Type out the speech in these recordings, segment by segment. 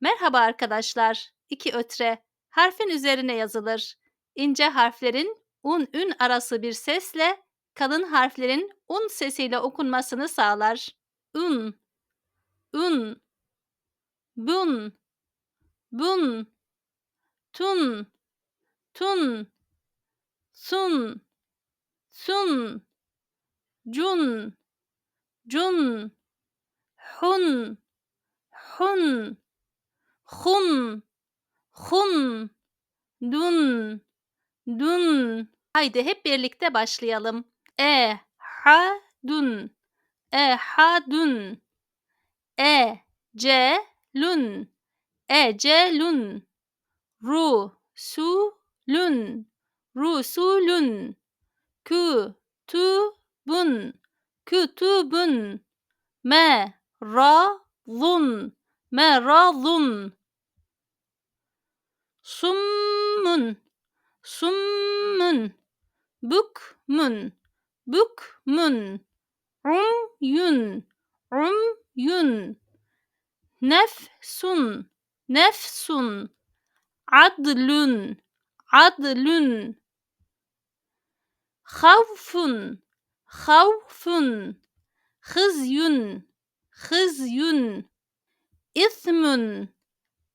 Merhaba arkadaşlar. İki ötre. Harfin üzerine yazılır. İnce harflerin un ün arası bir sesle kalın harflerin un sesiyle okunmasını sağlar. Un, un, bun, bun, tun, tun, sun, sun, cun, cun, hun, hun, hun, hun, dun, dun. Haydi hep birlikte başlayalım. E, ha, dun. E, ha, dun. E, c, lun. E, c, lun. Ru, su, lun. Ru, su, lun. Kü, tu, bun. Kü, tu, bun. Me, ra, zun. Me, ra, zun. Summun, summun, bukmun, bukmun, umyun, umyun, nefsun, nefsun, adlun, adlun, havfun, havfun, hızyun, hızyun, ismun,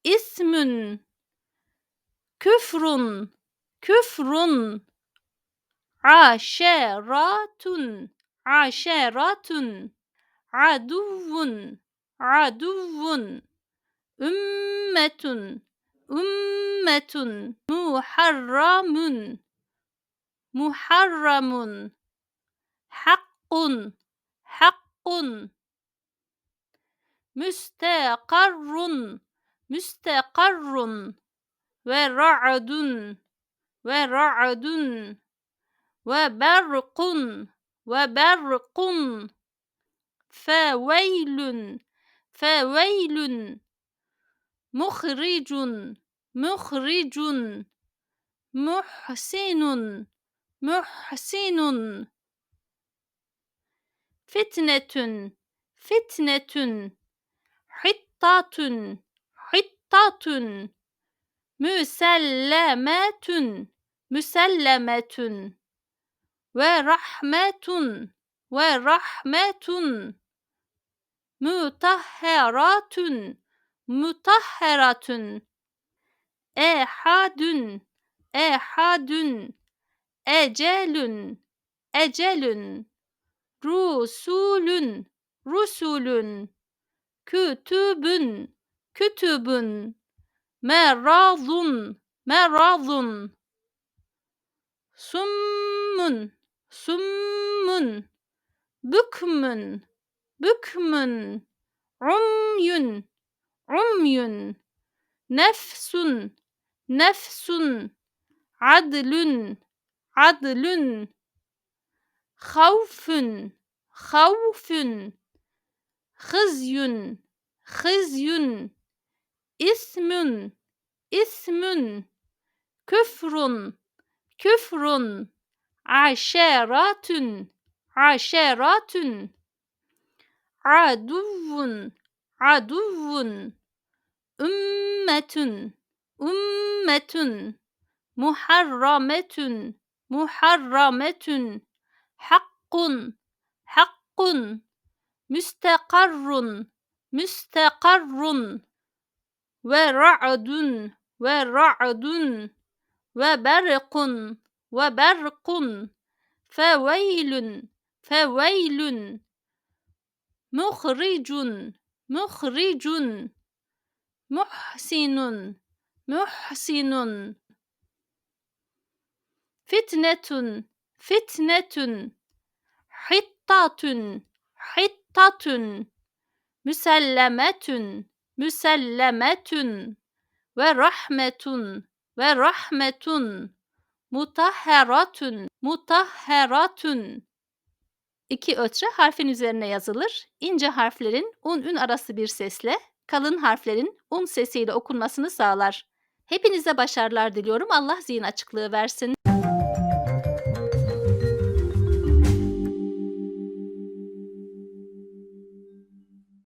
ismun, küfrun, küfrun, aşeratun, aşeratun, aduvun, aduvun, ümmetun, ümmetun, muharramun, muharramun, hakkun, hakkun, müstekarrun, müstekarrun, ورعد ورعد وبرق وبرق فويل فويل مخرج مخرج محسن محسن. فتنة فتنة حطة حطة. Müsellemetün, müsellemetün, ve rahmetun, ve rahmetun, mutahheratun, mutahheratun, ehadün, ehadün, ecelün, ecelün, rusulün, rusulün, kütübün, kütübün, merazun, merazun, summun, summun, bükmün, bükmün, umyun, umyun, nefsun, nefsun, adlun, adlun, havfun, havfun, hızyun, hızyun, ismün, ismün, küfrun, küfrun, aşeratün, aşeratün, aduvun, aduvun, ümmetün, ümmetün, muharrametün, muharrametün, hakkun, hakkun, müstekarrun, müstekarrun, ورعد ورعد وبرق وبرق فويل فويل مخرج مخرج محسن محسن. فتنة فتنة حطة حطة. مسلمة müsellemetün, ve rahmetun, ve rahmetun, mutahheratun, mutahheratun. İki ötre harfin üzerine yazılır. İnce harflerin un ün arası bir sesle, kalın harflerin un sesiyle okunmasını sağlar. Hepinize başarılar diliyorum. Allah zihin açıklığı versin.